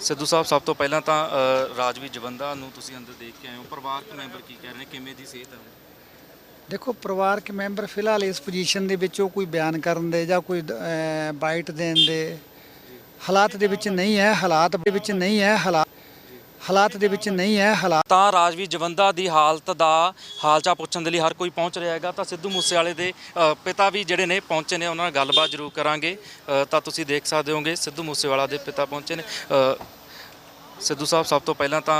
ਸਿੱਧੂ ਸਾਹਿਬ ਸਭ ਤੋਂ ਪਹਿਲਾਂ ਤਾਂ ਅ, ਰਾਜਵੀਰ ਜਵੰਦਾ ਨੂੰ ਤੁਸੀਂ ਅੰਦਰ ਦੇਖ ਕੇ ਆਏ ਹੋ। ਪਰਿਵਾਰਕ ਮੈਂਬਰ ਕੀ ਕਹਿ ਰਹੇ ਨੇ? ਕਿਵੇਂ ਦੀ ਸਿਹਤ ਹੈ ਦੇਖੋ ਪਰਿਵਾਰਕ ਮੈਂਬਰ ਫਿਲਹਾਲ ਇਸ ਪੋਜੀਸ਼ਨ ਦੇ ਵਿੱਚ ਉਹ ਕੋਈ ਬਿਆਨ ਕਰਨ ਦੇ ਜਾਂ ਕੋਈ ਬਾਈਟ ਦੇਣ ਦੇ ਹਾਲਾਤ ਦੇ ਵਿੱਚ ਨਹੀਂ ਹੈ। ਹਾਲਾਤ ਦੇ ਵਿੱਚ ਨਹੀਂ ਹੈ। ਹਾਲਾਤ ਹਾਲਾਤ ਦੇ ਵਿੱਚ ਨਹੀਂ ਹੈ ਹਾਲਾਤ ਤਾਂ ਰਾਜਵੀਰ ਜਵੰਦਾ ਦੀ ਹਾਲਤ ਦਾ ਹਾਲਚਾ ਪੁੱਛਣ ਦੇ ਲਈ ਹਰ ਕੋਈ ਪਹੁੰਚ ਰਿਹਾ ਹੈਗਾ ਤਾਂ ਸਿੱਧੂ ਮੂਸੇਵਾਲੇ ਦੇ ਪਿਤਾ ਵੀ ਜਿਹੜੇ ਨੇ ਪਹੁੰਚੇ ਨੇ ਉਹਨਾਂ ਨਾਲ ਗੱਲਬਾਤ ਜ਼ਰੂਰ ਕਰਾਂਗੇ। ਤਾਂ ਤੁਸੀਂ ਦੇਖ ਸਕਦੇ ਹੋਗੇ ਸਿੱਧੂ ਮੂਸੇਵਾਲਾ ਦੇ ਪਿਤਾ ਪਹੁੰਚੇ ਨੇ। ਸਿੱਧੂ ਸਾਹਿਬ ਸਭ ਤੋਂ ਪਹਿਲਾਂ ਤਾਂ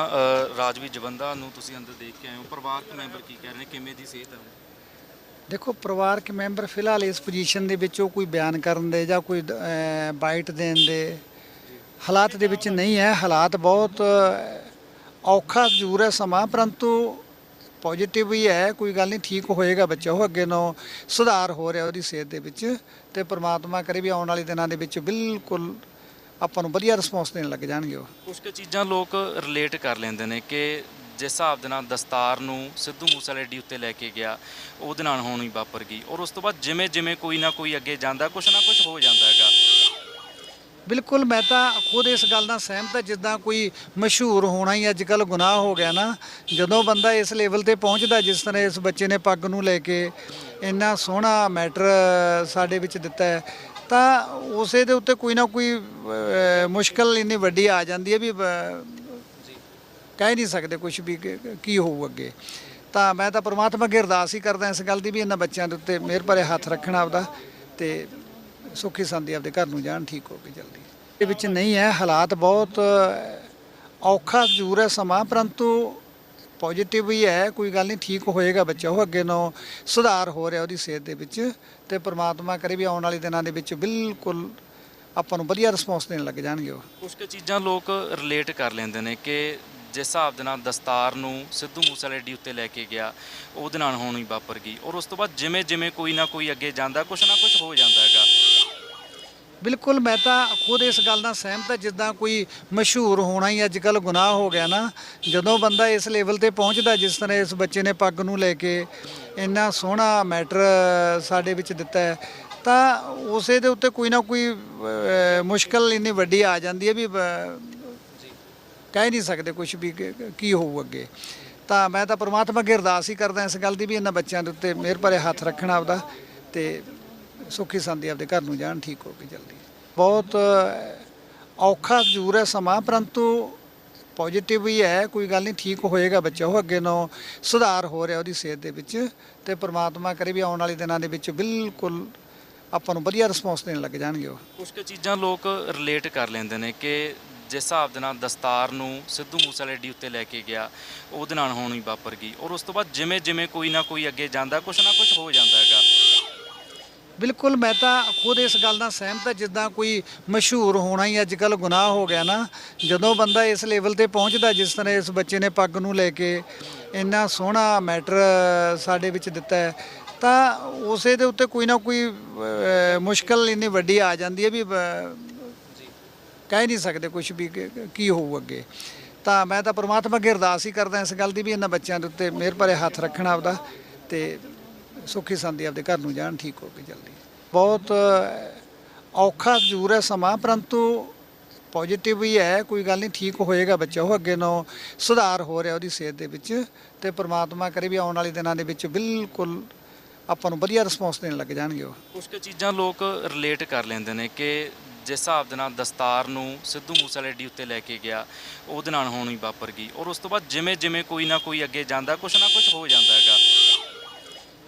ਰਾਜਵੀਰ ਜਵੰਦਾ ਨੂੰ ਤੁਸੀਂ ਅੰਦਰ ਦੇਖ ਕੇ ਆਏ ਹੋ। ਪਰਿਵਾਰਕ ਮੈਂਬਰ ਕੀ ਕਹਿ ਰਹੇ ਨੇ? ਕਿਵੇਂ ਦੀ ਸਿਹਤ ਹੈ ਦੇਖੋ ਪਰਿਵਾਰਕ ਮੈਂਬਰ ਫਿਲਹਾਲ ਇਸ ਪੋਜੀਸ਼ਨ ਦੇ ਵਿੱਚ ਉਹ ਕੋਈ ਬਿਆਨ ਕਰਨ ਦੇ ਜਾਂ ਕੋਈ ਬਾਈਟ ਦੇਣ ਦੇ ਹਾਲਾਤ ਦੇ ਵਿੱਚ ਨਹੀਂ ਹੈ। ਹਾਲਾਤ ਬਹੁਤ ਔਖਾ ਜ਼ਰੂਰ ਹੈ ਸਮਾਂ, ਪਰੰਤੂ ਪੋਜੀਟਿਵ ਹੀ ਹੈ, ਕੋਈ ਗੱਲ ਨਹੀਂ, ਠੀਕ ਹੋਏਗਾ ਬੱਚਾ, ਉਹ ਅੱਗੇ ਨੂੰ ਸੁਧਾਰ ਹੋ ਰਿਹਾ ਉਹਦੀ ਸਿਹਤ ਦੇ ਵਿੱਚ ਤੇ ਪ੍ਰਮਾਤਮਾ ਕਰੇ ਵੀ ਆਉਣ ਵਾਲੇ ਦਿਨਾਂ ਦੇ ਵਿੱਚ ਬਿਲਕੁਲ ਆਪਾਂ ਨੂੰ ਵਧੀਆ ਰਿਸਪੌਂਸ ਦੇਣ ਲੱਗ ਜਾਣਗੇ ਉਹ। ਕੁਝ ਕੁ ਚੀਜ਼ਾਂ ਲੋਕ ਰਿਲੇਟ ਕਰ ਲੈਂਦੇ ਨੇ ਕਿ ਜਿਸ ਹਿਸਾਬ ਦੇ ਨਾਲ ਦਸਤਾਰ ਨੂੰ ਸਿੱਧੂ ਮੂਸੇਵਾਲੇ ਡੀ ਉੱਤੇ ਲੈ ਕੇ ਗਿਆ, ਉਹਦੇ ਨਾਲ ਹੋਣੀ ਵਾਪਰ ਗਈ ਔਰ ਉਸ ਤੋਂ ਬਾਅਦ ਜਿਵੇਂ ਜਿਵੇਂ ਕੋਈ ਨਾ ਕੋਈ ਅੱਗੇ ਜਾਂਦਾ, ਕੁਛ ਨਾ ਕੁਛ ਹੋ ਜਾਂਦਾ ਹੈਗਾ। ਬਿਲਕੁਲ, ਮੈਂ ਤਾਂ ਖੁਦ ਇਸ ਗੱਲ ਨਾਲ ਸਹਿਮਤ ਹਾਂ, ਜਿੱਦਾਂ ਕੋਈ ਮਸ਼ਹੂਰ ਹੋਣਾ ਹੀ ਅੱਜ ਕੱਲ ਗੁਨਾਹ ਹੋ ਗਿਆ ਨਾ, ਜਦੋਂ ਬੰਦਾ ਇਸ ਲੈਵਲ ਤੇ ਪਹੁੰਚਦਾ, ਜਿਸ ਤਰ੍ਹਾਂ ਇਸ ਬੱਚੇ ਨੇ ਪੱਗ ਨੂੰ ਲੈ ਕੇ ਇੰਨਾ ਸੋਹਣਾ ਮੈਟਰ ਸਾਡੇ ਵਿੱਚ ਦਿੱਤਾ ਹੈ, ਤਾਂ ਉਸੇ ਦੇ ਉੱਤੇ ਕੋਈ ਨਾ ਕੋਈ ਮੁਸ਼ਕਲ ਇੰਨੀ ਵੱਡੀ ਆ ਜਾਂਦੀ ਹੈ ਵੀ ਕਹਿ ਨਹੀਂ ਸਕਦੇ ਕੁਝ ਵੀ ਕਿ- ਕੀ ਹੋਊ ਅੱਗੇ। ਤਾਂ ਮੈਂ ਤਾਂ ਪ੍ਰਮਾਤਮਾ ਅੱਗੇ ਅਰਦਾਸ ਹੀ ਕਰਦਾ ਇਸ ਗੱਲ ਦੀ ਵੀ ਇਹਨਾਂ ਬੱਚਿਆਂ ਦੇ ਉੱਤੇ ਮਿਹਰ ਭਰੇ ਹੱਥ ਰੱਖਣਾ ਆਪਦਾ, ਤੇ ਸੁੱਖੀ ਸੰਦੀ ਆਪਦੇ ਘਰ ਨੂੰ ਜਾਣ, ਠੀਕ ਹੋ ਕੇ ਜਲਦੀ ਇਹ ਵਿੱਚ ਨਹੀਂ ਹੈ, ਹਾਲਾਤ ਬਹੁਤ ਔਖਾ ਜ਼ਰੂਰ ਹੈ ਸਮਾਂ, ਪਰੰਤੂ ਪੋਜੀਟਿਵ ਹੀ ਹੈ, ਕੋਈ ਗੱਲ ਨਹੀਂ, ਠੀਕ ਹੋਏਗਾ ਬੱਚਾ, ਉਹ ਅੱਗੇ ਨੂੰ ਸੁਧਾਰ ਹੋ ਰਿਹਾ ਉਹਦੀ ਸਿਹਤ ਦੇ ਵਿੱਚ ਤੇ ਪ੍ਰਮਾਤਮਾ ਕਰੇ ਵੀ ਆਉਣ ਵਾਲੇ ਦਿਨਾਂ ਦੇ ਵਿੱਚ ਬਿਲਕੁਲ ਆਪਾਂ ਨੂੰ ਵਧੀਆ ਰਿਸਪੌਂਸ ਦੇਣ ਲੱਗ ਜਾਣਗੇ ਉਹ। ਕੁਝ ਕੁ ਚੀਜ਼ਾਂ ਲੋਕ ਰਿਲੇਟ ਕਰ ਲੈਂਦੇ ਨੇ ਕਿ ਜਿਸ ਹਿਸਾਬ ਦੇ ਨਾਲ ਦਸਤਾਰ ਨੂੰ ਸਿੱਧੂ ਮੂਸੇਵਾਲੇ ਡੀ ਉੱਤੇ ਲੈ ਕੇ ਗਿਆ, ਉਹਦੇ ਨਾਲ ਹੋਣੀ ਵਾਪਰ ਗਈ ਔਰ ਉਸ ਤੋਂ ਬਾਅਦ ਜਿਵੇਂ ਜਿਵੇਂ ਕੋਈ ਨਾ ਕੋਈ ਅੱਗੇ ਜਾਂਦਾ, ਕੁਛ ਨਾ ਕੁਛ ਹੋ ਜਾਂਦਾ ਹੈਗਾ। ਬਿਲਕੁਲ ਮੈਂ ਤਾਂ ਖੁਦ ਇਸ ਗੱਲ ਨਾਲ ਸਹਿਮਤ ਹਾਂ ਜਿੱਦਾਂ ਕੋਈ ਮਸ਼ਹੂਰ ਹੋਣਾ ਹੀ ਅੱਜ ਕੱਲ ਗੁਨਾਹ ਹੋ ਗਿਆ ਨਾ ਜਦੋਂ ਬੰਦਾ ਇਸ ਲੈਵਲ ਤੇ ਪਹੁੰਚਦਾ ਜਿਸ ਤਰ੍ਹਾਂ ਇਸ ਬੱਚੇ ਨੇ ਪੱਗ ਨੂੰ ਲੈ ਕੇ ਇੰਨਾ ਸੋਹਣਾ ਮੈਟਰ ਸਾਡੇ ਵਿੱਚ ਦਿੱਤਾ ਹੈ ਤਾਂ ਉਸੇ ਦੇ ਉੱਤੇ ਕੋਈ ਨਾ ਕੋਈ ਅਹ, ਮੁਸ਼ਕਲ ਇੰਨੀ ਵੱਡੀ ਆ ਜਾਂਦੀ ਹੈ ਵੀ ਕਹਿ ਨਹੀਂ ਸਕਦੇ ਕੁਝ ਵੀ ਕੀ ਹੋਊ ਅੱਗੇ। ਤਾਂ ਮੈਂ ਤਾਂ ਪਰਮਾਤਮਾ ਅੱਗੇ ਅਰਦਾਸ ਹੀ ਕਰਦਾ ਇਸ ਗੱਲ ਦੀ ਵੀ ਇਹਨਾਂ ਬੱਚਿਆਂ ਦੇ ਉੱਤੇ ਮਿਹਰ ਭਰੇ ਹੱਥ ਰੱਖਣਾ ਆਪਦਾ ਤੇ ਸੁੱਖੀ ਸੰਦੀ ਆਪਦੇ ਘਰ ਨੂੰ ਜਾਣ, ਠੀਕ ਹੋ ਕੇ ਜਲਦੀ ਬਹੁਤ ਔਖਾ ਜ਼ਰੂਰ ਹੈ ਸਮਾਂ, ਪਰੰਤੂ ਪੋਜੀਟਿਵ ਹੀ ਹੈ, ਕੋਈ ਗੱਲ ਨਹੀਂ, ਠੀਕ ਹੋਏਗਾ ਬੱਚਾ, ਉਹ ਅੱਗੇ ਨੂੰ ਸੁਧਾਰ ਹੋ ਰਿਹਾ ਉਹਦੀ ਸਿਹਤ ਦੇ ਵਿੱਚ ਤੇ ਪ੍ਰਮਾਤਮਾ ਕਰੇ ਵੀ ਆਉਣ ਵਾਲੇ ਦਿਨਾਂ ਦੇ ਵਿੱਚ ਬਿਲਕੁਲ ਆਪਾਂ ਨੂੰ ਵਧੀਆ ਰਿਸਪੌਂਸ ਦੇਣ ਲੱਗ ਜਾਣਗੇ ਉਹ। ਕੁਝ ਕੁ ਚੀਜ਼ਾਂ ਲੋਕ ਰਿਲੇਟ ਕਰ ਲੈਂਦੇ ਨੇ ਕਿ ਜਿਸ ਹਿਸਾਬ ਦੇ ਨਾਲ ਦਸਤਾਰ ਨੂੰ ਸਿੱਧੂ ਮੂਸੇਵਾਲੇ ਡੀ ਉੱਤੇ ਲੈ ਕੇ ਗਿਆ, ਉਹਦੇ ਨਾਲ ਹੋਣੀ ਵਾਪਰ ਗਈ ਔਰ ਉਸ ਤੋਂ ਬਾਅਦ ਜਿਵੇਂ ਜਿਵੇਂ ਕੋਈ ਨਾ ਕੋਈ ਅੱਗੇ ਜਾਂਦਾ, ਕੁਛ ਨਾ ਕੁਛ ਹੋ ਜਾਂਦਾ ਹੈਗਾ। ਬਿਲਕੁਲ ਮੈਂ ਤਾਂ ਖੁਦ ਇਸ ਗੱਲ ਨਾਲ ਸਹਿਮਤ ਹਾਂ ਜਿੱਦਾਂ ਕੋਈ ਮਸ਼ਹੂਰ ਹੋਣਾ ਹੀ ਅੱਜ ਕੱਲ ਗੁਨਾਹ ਹੋ ਗਿਆ ਨਾ ਜਦੋਂ ਬੰਦਾ ਇਸ ਲੈਵਲ ਤੇ ਪਹੁੰਚਦਾ ਜਿਸ ਤਰ੍ਹਾਂ ਇਸ ਬੱਚੇ ਨੇ ਪੱਗ ਨੂੰ ਲੈ ਕੇ ਇੰਨਾ ਸੋਹਣਾ ਮੈਟਰ ਸਾਡੇ ਵਿੱਚ ਦਿੱਤਾ ਹੈ ਤਾਂ ਉਸੇ ਦੇ ਉੱਤੇ ਕੋਈ ਨਾ ਕੋਈ ਮੁਸ਼ਕਲ ਇੰਨੀ ਵੱਡੀ ਆ ਜਾਂਦੀ ਹੈ ਵੀ ਅਹ, ਕਹਿ ਨਹੀਂ ਸਕਦੇ ਕੁਝ ਵੀ ਕਿ- ਕੀ ਹੋਊ ਅੱਗੇ। ਤਾਂ ਮੈਂ ਤਾਂ ਪਰਮਾਤਮਾ ਅੱਗੇ ਅਰਦਾਸ ਹੀ ਕਰਦਾ ਇਸ ਗੱਲ ਦੀ ਵੀ ਇਹਨਾਂ ਬੱਚਿਆਂ ਦੇ ਉੱਤੇ ਮਿਹਰ ਭਰੇ ਹੱਥ ਰੱਖਣਾ ਆਪਦਾ ਤੇ ਸੁੱਖੀ ਸੰਦੀ ਆਪਦੇ ਘਰ ਨੂੰ ਜਾਣ, ਠੀਕ ਹੋ ਕੇ ਜਲਦੀ ਬਹੁਤ ਔਖਾ ਜ਼ਰੂਰ ਹੈ ਸਮਾਂ, ਪਰੰਤੂ ਪੋਜੀਟਿਵ ਹੀ ਹੈ, ਕੋਈ ਗੱਲ ਨਹੀਂ, ਠੀਕ ਹੋਏਗਾ ਬੱਚਾ, ਉਹ ਅੱਗੇ ਨੂੰ ਸੁਧਾਰ ਹੋ ਰਿਹਾ ਉਹਦੀ ਸਿਹਤ ਦੇ ਵਿੱਚ ਤੇ ਪ੍ਰਮਾਤਮਾ ਕਰੇ ਵੀ ਆਉਣ ਵਾਲੇ ਦਿਨਾਂ ਦੇ ਵਿੱਚ ਬਿਲਕੁਲ ਆਪਾਂ ਨੂੰ ਵਧੀਆ ਰਿਸਪੌਂਸ ਦੇਣ ਲੱਗ ਜਾਣਗੇ ਉਹ। ਕੁਝ ਕੁ ਚੀਜ਼ਾਂ ਲੋਕ ਰਿਲੇਟ ਕਰ ਲੈਂਦੇ ਨੇ ਕਿ ਜਿਸ ਹਿਸਾਬ ਦੇ ਨਾਲ ਦਸਤਾਰ ਨੂੰ ਸਿੱਧੂ ਮੂਸੇਵਾਲੇ ਡੀ ਉੱਤੇ ਲੈ ਕੇ ਗਿਆ, ਉਹਦੇ ਨਾਲ ਹੋਣੀ ਵਾਪਰ ਗਈ ਔਰ ਉਸ ਤੋਂ ਬਾਅਦ ਜਿਵੇਂ ਜਿਵੇਂ ਕੋਈ ਨਾ ਕੋਈ ਅੱਗੇ ਜਾਂਦਾ, ਕੁਛ ਨਾ ਕੁਛ ਹੋ ਜਾਂਦਾ ਹੈਗਾ।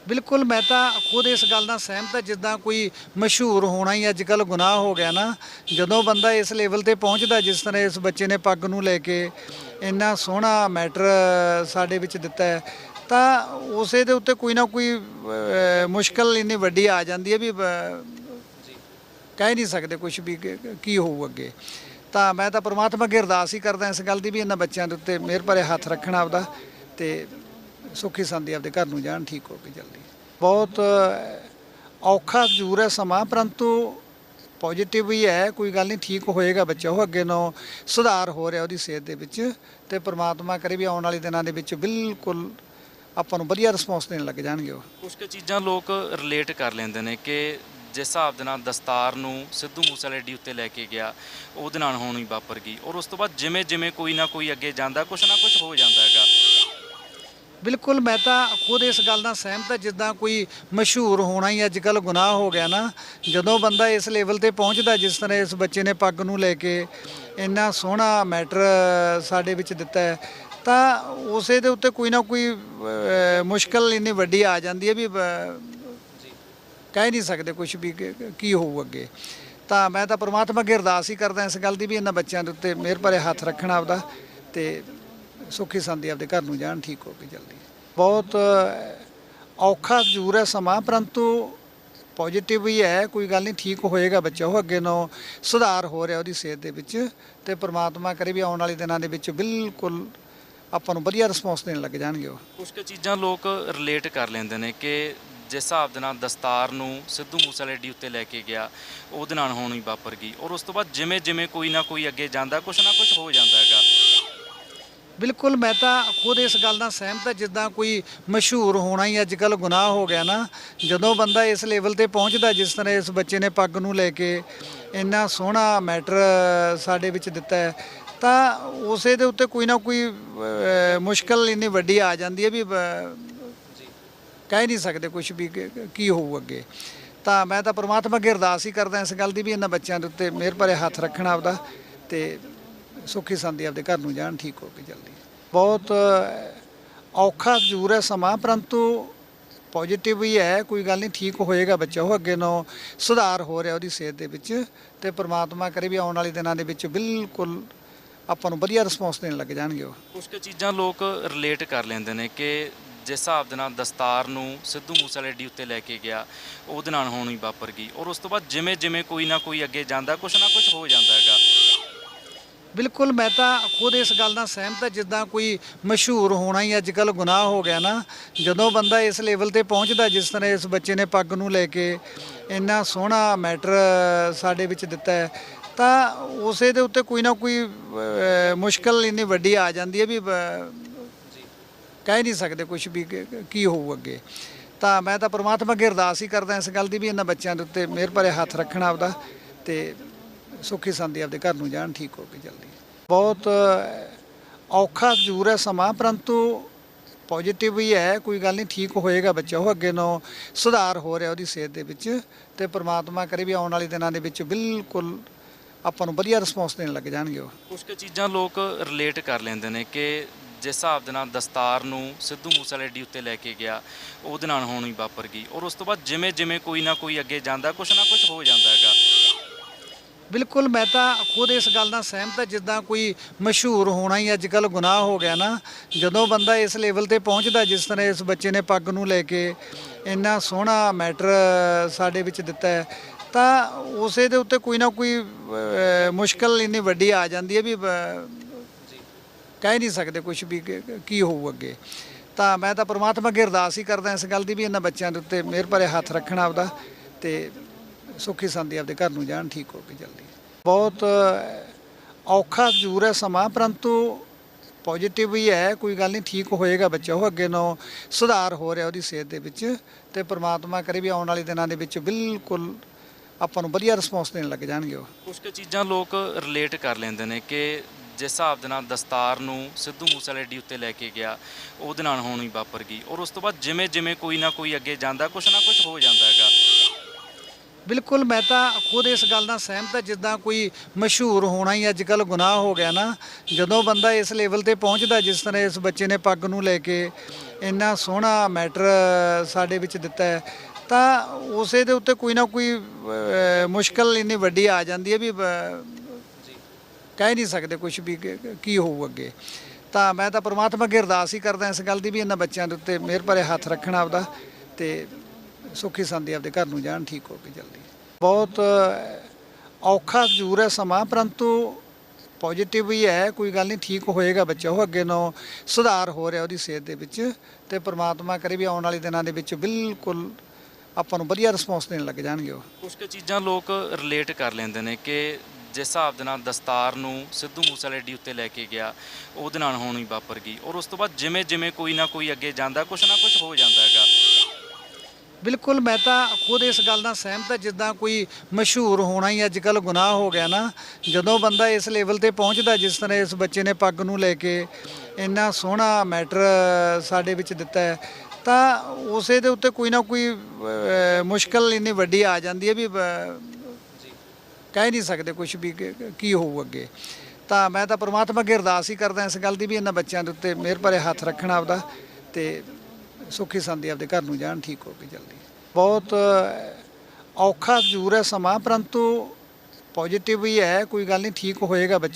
ਬਿਲਕੁਲ ਮੈਂ ਤਾਂ ਖੁਦ ਇਸ ਗੱਲ ਨਾਲ ਸਹਿਮਤ ਹਾਂ ਜਿੱਦਾਂ ਕੋਈ ਮਸ਼ਹੂਰ ਹੋਣਾ ਹੀ ਅੱਜ ਕੱਲ ਗੁਨਾਹ ਹੋ ਗਿਆ ਨਾ ਜਦੋਂ ਬੰਦਾ ਇਸ ਲੈਵਲ ਤੇ ਪਹੁੰਚਦਾ ਜਿਸ ਤਰ੍ਹਾਂ ਇਸ ਬੱਚੇ ਨੇ ਪੱਗ ਨੂੰ ਲੈ ਕੇ ਇੰਨਾ ਸੋਹਣਾ ਮੈਟਰ ਸਾਡੇ ਵਿੱਚ ਦਿੱਤਾ ਹੈ ਤਾਂ ਉਸੇ ਦੇ ਉੱਤੇ ਕੋਈ ਨਾ ਕੋਈ ਅਹ, ਮੁਸ਼ਕਲ ਇੰਨੀ ਵੱਡੀ ਆ ਜਾਂਦੀ ਹੈ ਵੀ ਕਹਿ ਨਹੀਂ ਸਕਦੇ ਕੁਝ ਵੀ ਕੀ ਹੋਊ ਅੱਗੇ। ਤਾਂ ਮੈਂ ਤਾਂ ਪਰਮਾਤਮਾ ਅੱਗੇ ਅਰਦਾਸ ਹੀ ਕਰਦਾ ਇਸ ਗੱਲ ਦੀ ਵੀ ਇਹਨਾਂ ਬੱਚਿਆਂ ਦੇ ਉੱਤੇ ਮਿਹਰ ਭਰੇ ਹੱਥ ਰੱਖਣਾ ਆਪਦਾ ਤੇ ਸੁੱਖੀ ਸੰਦੀ ਆਪਦੇ ਘਰ ਨੂੰ ਜਾਣ, ਠੀਕ ਹੋ ਕੇ ਜਲਦੀ ਬਹੁਤ ਔਖਾ ਜ਼ਰੂਰ ਹੈ ਸਮਾਂ, ਪਰੰਤੂ ਪੋਜੀਟਿਵ ਹੀ ਹੈ, ਕੋਈ ਗੱਲ ਨਹੀਂ, ਠੀਕ ਹੋਏਗਾ ਬੱਚਾ, ਉਹ ਅੱਗੇ ਨੂੰ ਸੁਧਾਰ ਹੋ ਰਿਹਾ ਉਹਦੀ ਸਿਹਤ ਦੇ ਵਿੱਚ ਤੇ ਪ੍ਰਮਾਤਮਾ ਕਰੇ ਵੀ ਆਉਣ ਵਾਲੇ ਦਿਨਾਂ ਦੇ ਵਿੱਚ ਬਿਲਕੁਲ ਆਪਾਂ ਨੂੰ ਵਧੀਆ ਰਿਸਪੌਂਸ ਦੇਣ ਲੱਗ ਜਾਣਗੇ ਉਹ। ਕੁਝ ਕੁ ਚੀਜ਼ਾਂ ਲੋਕ ਰਿਲੇਟ ਕਰ ਲੈਂਦੇ ਨੇ ਕਿ ਜਿਸ ਹਿਸਾਬ ਦੇ ਨਾਲ ਦਸਤਾਰ ਨੂੰ ਸਿੱਧੂ ਮੂਸੇਵਾਲੇ ਡੀ ਉੱਤੇ ਲੈ ਕੇ ਗਿਆ, ਉਹਦੇ ਨਾਲ ਹੋਣੀ ਵਾਪਰ ਗਈ ਔਰ ਉਸ ਤੋਂ ਬਾਅਦ ਜਿਵੇਂ ਜਿਵੇਂ ਕੋਈ ਨਾ ਕੋਈ ਅੱਗੇ ਜਾਂਦਾ, ਕੁਛ ਨਾ ਕੁਛ ਹੋ ਜਾਂਦਾ ਹੈਗਾ। ਬਿਲਕੁਲ ਮੈਂ ਤਾਂ ਖੁਦ ਇਸ ਗੱਲ ਨਾਲ ਸਹਿਮਤ ਹਾਂ ਜਿੱਦਾਂ ਕੋਈ ਮਸ਼ਹੂਰ ਹੋਣਾ ਹੀ ਅੱਜ ਕੱਲ ਗੁਨਾਹ ਹੋ ਗਿਆ ਨਾ ਜਦੋਂ ਬੰਦਾ ਇਸ ਲੈਵਲ ਤੇ ਪਹੁੰਚਦਾ ਜਿਸ ਤਰ੍ਹਾਂ ਇਸ ਬੱਚੇ ਨੇ ਪੱਗ ਨੂੰ ਲੈ ਕੇ ਇੰਨਾ ਸੋਹਣਾ ਮੈਟਰ ਸਾਡੇ ਵਿੱਚ ਦਿੱਤਾ ਹੈ ਤਾਂ ਉਸੇ ਦੇ ਉੱਤੇ ਕੋਈ ਨਾ ਕੋਈ ਮੁਸ਼ਕਲ ਇੰਨੀ ਵੱਡੀ ਆ ਜਾਂਦੀ ਹੈ ਵੀ ਅਹ, ਕਹਿ ਨਹੀਂ ਸਕਦੇ ਕੁਝ ਵੀ ਕਿ- ਕੀ ਹੋਊ ਅੱਗੇ। ਤਾਂ ਮੈਂ ਤਾਂ ਪਰਮਾਤਮਾ ਅੱਗੇ ਅਰਦਾਸ ਹੀ ਕਰਦਾ ਇਸ ਗੱਲ ਦੀ ਵੀ ਇਹਨਾਂ ਬੱਚਿਆਂ ਦੇ ਉੱਤੇ ਮਿਹਰ ਭਰੇ ਹੱਥ ਰੱਖਣਾ ਆਪਦਾ ਤੇ ਸੁੱਖੀ ਸੰਦੀ ਆਪਦੇ ਘਰ ਨੂੰ ਜਾਣ, ਠੀਕ ਹੋ ਕੇ ਜਲਦੀ ਬਹੁਤ ਔਖਾ ਜ਼ਰੂਰ ਹੈ ਸਮਾਂ, ਪਰੰਤੂ ਪੋਜੀਟਿਵ ਹੀ ਹੈ, ਕੋਈ ਗੱਲ ਨਹੀਂ, ਠੀਕ ਹੋਏਗਾ ਬੱਚਾ, ਉਹ ਅੱਗੇ ਨੂੰ ਸੁਧਾਰ ਹੋ ਰਿਹਾ ਉਹਦੀ ਸਿਹਤ ਦੇ ਵਿੱਚ ਤੇ ਪ੍ਰਮਾਤਮਾ ਕਰੇ ਵੀ ਆਉਣ ਵਾਲੇ ਦਿਨਾਂ ਦੇ ਵਿੱਚ ਬਿਲਕੁਲ ਆਪਾਂ ਨੂੰ ਵਧੀਆ ਰਿਸਪੌਂਸ ਦੇਣ ਲੱਗ ਜਾਣਗੇ ਉਹ। ਕੁਝ ਕੁ ਚੀਜ਼ਾਂ ਲੋਕ ਰਿਲੇਟ ਕਰ ਲੈਂਦੇ ਨੇ ਕਿ ਜਿਸ ਹਿਸਾਬ ਦੇ ਨਾਲ ਦਸਤਾਰ ਨੂੰ ਸਿੱਧੂ ਮੂਸੇਵਾਲੇ ਡੀ ਉੱਤੇ ਲੈ ਕੇ ਗਿਆ, ਉਹਦੇ ਨਾਲ ਹੋਣੀ ਵਾਪਰ ਗਈ ਔਰ ਉਸ ਤੋਂ ਬਾਅਦ ਜਿਵੇਂ ਜਿਵੇਂ ਕੋਈ ਨਾ ਕੋਈ ਅੱਗੇ ਜਾਂਦਾ, ਕੁਛ ਨਾ ਕੁਛ ਹੋ ਜਾਂਦਾ ਹੈਗਾ। ਬਿਲਕੁਲ, ਮੈਂ ਤਾਂ ਖੁਦ ਇਸ ਗੱਲ ਨਾਲ ਸਹਿਮਤ ਹਾਂ, ਜਿੱਦਾਂ ਕੋਈ ਮਸ਼ਹੂਰ ਹੋਣਾ ਹੀ ਅੱਜ ਕੱਲ ਗੁਨਾਹ ਹੋ ਗਿਆ ਨਾ, ਜਦੋਂ ਬੰਦਾ ਇਸ ਲੈਵਲ ਤੇ ਪਹੁੰਚਦਾ, ਜਿਸ ਤਰ੍ਹਾਂ ਇਸ ਬੱਚੇ ਨੇ ਪੱਗ ਨੂੰ ਲੈ ਕੇ ਇੰਨਾ ਸੋਹਣਾ ਮੈਟਰ ਸਾਡੇ ਵਿੱਚ ਦਿੱਤਾ ਹੈ, ਤਾਂ ਉਸੇ ਦੇ ਉੱਤੇ ਕੋਈ ਨਾ ਕੋਈ ਮੁਸ਼ਕਲ ਇੰਨੀ ਵੱਡੀ ਆ ਜਾਂਦੀ ਹੈ ਵੀ ਕਹਿ ਨਹੀਂ ਸਕਦੇ ਕੁਝ ਵੀ ਕਿ- ਕੀ ਹੋਊ ਅੱਗੇ। ਤਾਂ ਮੈਂ ਤਾਂ ਪ੍ਰਮਾਤਮਾ ਅੱਗੇ ਅਰਦਾਸ ਹੀ ਕਰਦਾ ਇਸ ਗੱਲ ਦੀ ਵੀ ਇਹਨਾਂ ਬੱਚਿਆਂ ਦੇ ਉੱਤੇ ਮਿਹਰ ਭਰੇ ਹੱਥ ਰੱਖਣਾ ਆਪਦਾ, ਤੇ ਸੁੱਖੀ ਸੰਦੀ ਆਪਦੇ ਘਰ ਨੂੰ ਜਾਣ, ਠੀਕ ਹੋ ਕੇ ਜਲਦੀ ਬਹੁਤ ਔਖਾ ਜ਼ਰੂਰ ਹੈ ਸਮਾਂ, ਪਰੰਤੂ ਪੋਜੀਟਿਵ ਹੀ ਹੈ, ਕੋਈ ਗੱਲ ਨਹੀਂ, ਠੀਕ ਹੋਏਗਾ ਬੱਚਾ, ਉਹ ਅੱਗੇ ਨੂੰ ਸੁਧਾਰ ਹੋ ਰਿਹਾ ਉਹਦੀ ਸਿਹਤ ਦੇ ਵਿੱਚ ਤੇ ਪ੍ਰਮਾਤਮਾ ਕਰੇ ਵੀ ਆਉਣ ਵਾਲੇ ਦਿਨਾਂ ਦੇ ਵਿੱਚ ਬਿਲਕੁਲ ਆਪਾਂ ਨੂੰ ਵਧੀਆ ਰਿਸਪੌਂਸ ਦੇਣ ਲੱਗ ਜਾਣਗੇ ਉਹ। ਕੁਝ ਕੁ ਚੀਜ਼ਾਂ ਲੋਕ ਰਿਲੇਟ ਕਰ ਲੈਂਦੇ ਨੇ ਕਿ ਜਿਸ ਹਿਸਾਬ ਦੇ ਨਾਲ ਦਸਤਾਰ ਨੂੰ ਸਿੱਧੂ ਮੂਸੇਵਾਲੇ ਡੀ ਉੱਤੇ ਲੈ ਕੇ ਗਿਆ, ਉਹਦੇ ਨਾਲ ਹੋਣੀ ਵਾਪਰ ਗਈ ਔਰ ਉਸ ਤੋਂ ਬਾਅਦ ਜਿਵੇਂ ਜਿਵੇਂ ਕੋਈ ਨਾ ਕੋਈ ਅੱਗੇ ਜਾਂਦਾ, ਕੁਛ ਨਾ ਕੁਛ ਹੋ ਜਾਂਦਾ ਹੈਗਾ। ਬਿਲਕੁਲ ਮੈਂ ਤਾਂ ਖੁਦ ਇਸ ਗੱਲ ਨਾਲ ਸਹਿਮਤ ਹਾਂ, ਜਿੱਦਾਂ ਕੋਈ ਮਸ਼ਹੂਰ ਹੋਣਾ ਹੀ ਅੱਜ ਕੱਲ ਗੁਨਾਹ ਹੋ ਗਿਆ ਨਾ, ਜਦੋਂ ਬੰਦਾ ਇਸ ਲੈਵਲ ਤੇ ਪਹੁੰਚਦਾ, ਜਿਸ ਤਰ੍ਹਾਂ ਇਸ ਬੱਚੇ ਨੇ ਪੱਗ ਨੂੰ ਲੈ ਕੇ ਇੰਨਾ ਸੋਹਣਾ ਮੈਟਰ ਸਾਡੇ ਵਿੱਚ ਦਿੱਤਾ ਹੈ, ਤਾਂ ਉਸੇ ਦੇ ਉੱਤੇ ਕੋਈ ਨਾ ਕੋਈ ਮੁਸ਼ਕਲ ਇੰਨੀ ਵੱਡੀ ਆ ਜਾਂਦੀ ਹੈ ਵੀ ਕਹਿ ਨਹੀਂ ਸਕਦੇ ਕੁਝ ਵੀ ਕੀ ਹੋਊ ਅੱਗੇ। ਤਾਂ ਮੈਂ ਤਾਂ ਪਰਮਾਤਮਾ ਅੱਗੇ ਅਰਦਾਸ ਹੀ ਕਰਦਾ ਇਸ ਗੱਲ ਦੀ ਵੀ ਇਹਨਾਂ ਬੱਚਿਆਂ ਦੇ ਉੱਤੇ ਮਿਹਰ ਭਰੇ ਹੱਥ ਰੱਖਣਾ ਆਪਦਾ, ਤੇ ਸੁੱਖੀ ਸੰਦੀ ਆਪਦੇ ਘਰ ਨੂੰ ਜਾਣ, ਠੀਕ ਹੋ ਕੇ ਜਲਦੀ ਬਹੁਤ ਔਖਾ ਜ਼ਰੂਰ ਹੈ ਸਮਾਂ, ਪਰੰਤੂ ਪੋਜੀਟਿਵ ਹੀ ਹੈ, ਕੋਈ ਗੱਲ ਨਹੀਂ, ਠੀਕ ਹੋਏਗਾ ਬੱਚਾ, ਉਹ ਅੱਗੇ ਨੂੰ ਸੁਧਾਰ ਹੋ ਰਿਹਾ ਉਹਦੀ ਸਿਹਤ ਦੇ ਵਿੱਚ ਤੇ ਪ੍ਰਮਾਤਮਾ ਕਰੇ ਵੀ ਆਉਣ ਵਾਲੇ ਦਿਨਾਂ ਦੇ ਵਿੱਚ ਬਿਲਕੁਲ ਆਪਾਂ ਨੂੰ ਵਧੀਆ ਰਿਸਪੌਂਸ ਦੇਣ ਲੱਗ ਜਾਣਗੇ ਉਹ। ਕੁਝ ਕੁ ਚੀਜ਼ਾਂ ਲੋਕ ਰਿਲੇਟ ਕਰ ਲੈਂਦੇ ਨੇ ਕਿ ਜਿਸ ਹਿਸਾਬ ਦੇ ਨਾਲ ਦਸਤਾਰ ਨੂੰ ਸਿੱਧੂ ਮੂਸੇਵਾਲੇ ਡੀ ਉੱਤੇ ਲੈ ਕੇ ਗਿਆ, ਉਹਦੇ ਨਾਲ ਹੋਣੀ ਵਾਪਰ ਗਈ ਔਰ ਉਸ ਤੋਂ ਬਾਅਦ ਜਿਵੇਂ ਜਿਵੇਂ ਕੋਈ ਨਾ ਕੋਈ ਅੱਗੇ ਜਾਂਦਾ, ਕੁਛ ਨਾ ਕੁਛ ਹੋ ਜਾਂਦਾ ਹੈਗਾ। ਬਿਲਕੁਲ ਮੈਂ ਤਾਂ ਖੁਦ ਇਸ ਗੱਲ ਨਾਲ ਸਹਿਮਤ ਹਾਂ ਜਿੱਦਾਂ ਕੋਈ ਮਸ਼ਹੂਰ ਹੋਣਾ ਹੀ ਅੱਜ ਕੱਲ ਗੁਨਾਹ ਹੋ ਗਿਆ ਨਾ ਜਦੋਂ ਬੰਦਾ ਇਸ ਲੈਵਲ ਤੇ ਪਹੁੰਚਦਾ ਜਿਸ ਤਰ੍ਹਾਂ ਇਸ ਬੱਚੇ ਨੇ ਪੱਗ ਨੂੰ ਲੈ ਕੇ ਇੰਨਾ ਸੋਹਣਾ ਮੈਟਰ ਸਾਡੇ ਵਿੱਚ ਦਿੱਤਾ ਹੈ ਤਾਂ ਉਸੇ ਦੇ ਉੱਤੇ ਕੋਈ ਨਾ ਕੋਈ ਅਹ, ਮੁਸ਼ਕਲ ਇੰਨੀ ਵੱਡੀ ਆ ਜਾਂਦੀ ਹੈ ਵੀ ਅਹ, ਕਹਿ ਨਹੀਂ ਸਕਦੇ ਕੁਝ ਵੀ ਕਿ- ਕੀ ਹੋਊ ਅੱਗੇ। ਤਾਂ ਮੈਂ ਤਾਂ ਪ੍ਰਮਾਤਮਾ ਅੱਗੇ ਅਰਦਾਸ ਹੀ ਕਰਦਾ ਇਸ ਗੱਲ ਦੀ ਵੀ ਇਹਨਾਂ ਬੱਚਿਆਂ ਦੇ ਉੱਤੇ ਮਿਹਰ ਭਰੇ ਹੱਥ ਰੱਖਣਾ ਆਪਦਾ ਤੇ ਸੁੱਖੀ ਸੰਦੀ ਆਪਦੇ ਘਰ ਨੂੰ ਜਾਣ, ਠੀਕ ਹੋ ਕੇ ਜਲਦੀ ਬਹੁਤ ਔਖਾ ਜ਼ਰੂਰ ਹੈ ਸਮਾਂ, ਪਰੰਤੂ ਪੋਜੀਟਿਵ ਹੀ ਹੈ, ਕੋਈ ਗੱਲ ਨਹੀਂ, ਠੀਕ ਹੋਏਗਾ ਬੱਚਾ, ਉਹ ਅੱਗੇ ਨੂੰ ਸੁਧਾਰ ਹੋ ਰਿਹਾ ਉਹਦੀ ਸਿਹਤ ਦੇ ਵਿੱਚ ਤੇ ਪ੍ਰਮਾਤਮਾ ਕਰੇ ਵੀ ਆਉਣ ਵਾਲੇ ਦਿਨਾਂ ਦੇ ਵਿੱਚ ਬਿਲਕੁਲ ਆਪਾਂ ਨੂੰ ਵਧੀਆ ਰਿਸਪੌਂਸ ਦੇਣ ਲੱਗ ਜਾਣਗੇ ਉਹ। ਕੁਝ ਕੁ ਚੀਜ਼ਾਂ ਲੋਕ ਰਿਲੇਟ ਕਰ ਲੈਂਦੇ ਨੇ ਕਿ ਜਿਸ ਹਿਸਾਬ ਦੇ ਨਾਲ ਦਸਤਾਰ ਨੂੰ ਸਿੱਧੂ ਮੂਸੇਵਾਲੇ ਡੀ ਉੱਤੇ ਲੈ ਕੇ ਗਿਆ, ਉਹਦੇ ਨਾਲ ਹੋਣੀ ਵਾਪਰ ਗਈ ਔਰ ਉਸ ਤੋਂ ਬਾਅਦ ਜਿਵੇਂ ਜਿਵੇਂ ਕੋਈ ਨਾ ਕੋਈ ਅੱਗੇ ਜਾਂਦਾ, ਕੁਛ ਨਾ ਕੁਛ ਹੋ ਜਾਂਦਾ ਹੈਗਾ। ਬਿਲਕੁਲ ਮੈਂ ਤਾਂ ਖੁਦ ਇਸ ਗੱਲ ਨਾਲ ਸਹਿਮਤ ਹਾਂ ਜਿੱਦਾਂ ਕੋਈ ਮਸ਼ਹੂਰ ਹੋਣਾ ਹੀ ਅੱਜ ਕੱਲ ਗੁਨਾਹ ਹੋ ਗਿਆ ਨਾ ਜਦੋਂ ਬੰਦਾ ਇਸ ਲੈਵਲ ਤੇ ਪਹੁੰਚਦਾ ਜਿਸ ਤਰ੍ਹਾਂ ਇਸ ਬੱਚੇ ਨੇ ਪੱਗ ਨੂੰ ਲੈ ਕੇ ਇੰਨਾ ਸੋਹਣਾ ਮੈਟਰ ਸਾਡੇ ਵਿੱਚ ਦਿੱਤਾ ਹੈ ਤਾਂ ਉਸੇ ਦੇ ਉੱਤੇ ਕੋਈ ਨਾ ਕੋਈ ਅਹ, ਮੁਸ਼ਕਲ ਇੰਨੀ ਵੱਡੀ ਆ ਜਾਂਦੀ ਹੈ ਵੀ ਕਹਿ ਨਹੀਂ ਸਕਦੇ ਕੁਝ ਵੀ ਕੀ ਹੋਊ ਅੱਗੇ। ਤਾਂ ਮੈਂ ਤਾਂ ਪਰਮਾਤਮਾ ਅੱਗੇ ਅਰਦਾਸ ਹੀ ਕਰਦਾ ਇਸ ਗੱਲ ਦੀ ਵੀ ਇਹਨਾਂ ਬੱਚਿਆਂ ਦੇ ਉੱਤੇ ਮਿਹਰ ਭਰੇ ਹੱਥ ਰੱਖਣਾ ਆਪਦਾ ਤੇ ਸੁੱਖੀ ਸੰਦੀ ਆਪਦੇ ਘਰ ਨੂੰ ਜਾਣ, ਠੀਕ ਹੋ ਕੇ ਜਲਦੀ ਬਹੁਤ ਔਖਾ ਜ਼ਰੂਰ ਹੈ ਸਮਾਂ, ਪਰੰਤੂ ਪੋਜੀਟਿਵ ਹੀ ਹੈ, ਕੋਈ ਗੱਲ ਨਹੀਂ, ਠੀਕ ਹੋਏਗਾ ਬੱਚਾ, ਉਹ ਅੱਗੇ ਨੂੰ ਸੁਧਾਰ ਹੋ ਰਿਹਾ ਉਹਦੀ ਸਿਹਤ ਦੇ ਵਿੱਚ ਤੇ ਪ੍ਰਮਾਤਮਾ ਕਰੇ ਵੀ ਆਉਣ ਵਾਲੇ ਦਿਨਾਂ ਦੇ ਵਿੱਚ ਬਿਲਕੁਲ ਆਪਾਂ ਨੂੰ ਵਧੀਆ ਰਿਸਪੌਂਸ ਦੇਣ ਲੱਗ ਜਾਣਗੇ ਉਹ। ਕੁਝ ਕੁ ਚੀਜ਼ਾਂ ਲੋਕ ਰਿਲੇਟ ਕਰ ਲੈਂਦੇ ਨੇ ਕਿ ਜਿਸ ਹਿਸਾਬ ਦੇ ਨਾਲ ਦਸਤਾਰ ਨੂੰ ਸਿੱਧੂ ਮੂਸੇਵਾਲੇ ਡੀ ਉੱਤੇ ਲੈ ਕੇ ਗਿਆ, ਉਹਦੇ ਨਾਲ ਹੋਣੀ ਵਾਪਰ ਗਈ ਔਰ ਉਸ ਤੋਂ ਬਾਅਦ ਜਿਵੇਂ ਜਿਵੇਂ ਕੋਈ ਨਾ ਕੋਈ ਅੱਗੇ ਜਾਂਦਾ, ਕੁਛ ਨਾ ਕੁਛ ਹੋ ਜਾਂਦਾ ਹੈਗਾ। ਬਿਲਕੁਲ, ਮੈਂ ਤਾਂ ਖੁਦ ਇਸ ਗੱਲ ਨਾਲ ਸਹਿਮਤ ਹਾਂ, ਜਿੱਦਾਂ ਕੋਈ ਮਸ਼ਹੂਰ ਹੋਣਾ ਹੀ ਅੱਜ ਕੱਲ ਗੁਨਾਹ ਹੋ ਗਿਆ ਨਾ, ਜਦੋਂ ਬੰਦਾ ਇਸ ਲੈਵਲ ਤੇ ਪਹੁੰਚਦਾ, ਜਿਸ ਤਰ੍ਹਾਂ ਇਸ ਬੱਚੇ ਨੇ ਪੱਗ ਨੂੰ ਲੈ ਕੇ ਇੰਨਾ ਸੋਹਣਾ ਮੈਟਰ ਸਾਡੇ ਵਿੱਚ ਦਿੱਤਾ ਹੈ, ਤਾਂ ਉਸੇ ਦੇ ਉੱਤੇ ਕੋਈ ਨਾ ਕੋਈ ਮੁਸ਼ਕਲ ਇੰਨੀ ਵੱਡੀ ਆ ਜਾਂਦੀ ਹੈ ਵੀ ਕਹਿ ਨਹੀਂ ਸਕਦੇ ਕੁਝ ਵੀ ਕੀ ਹੋਊ ਅੱਗੇ। ਤਾਂ ਮੈਂ ਤਾਂ ਪਰਮਾਤਮਾ ਅੱਗੇ ਅਰਦਾਸ ਹੀ ਕਰਦਾ ਇਸ ਗੱਲ ਦੀ ਵੀ ਇਹਨਾਂ ਬੱਚਿਆਂ ਦੇ ਉੱਤੇ ਮਿਹਰ ਭਰੇ ਹੱਥ ਰੱਖਣਾ ਆਪਦਾ, ਤੇ ਸੁੱਖੀ ਸੰਦੀ ਆਪਦੇ ਘਰ ਨੂੰ ਜਾਣ, ਠੀਕ ਹੋ ਕੇ ਜਲਦੀ। ਬਹੁਤ ਔਖਾ ਜ਼ਰੂਰ ਹੈ ਸਮਾਂ, ਪਰੰਤੂ ਪੋਜੀਟਿਵ ਹੀ ਹੈ, ਕੋਈ ਗੱਲ ਨਹੀਂ, ਠੀਕ ਹੋਏਗਾ ਬੱਚਾ।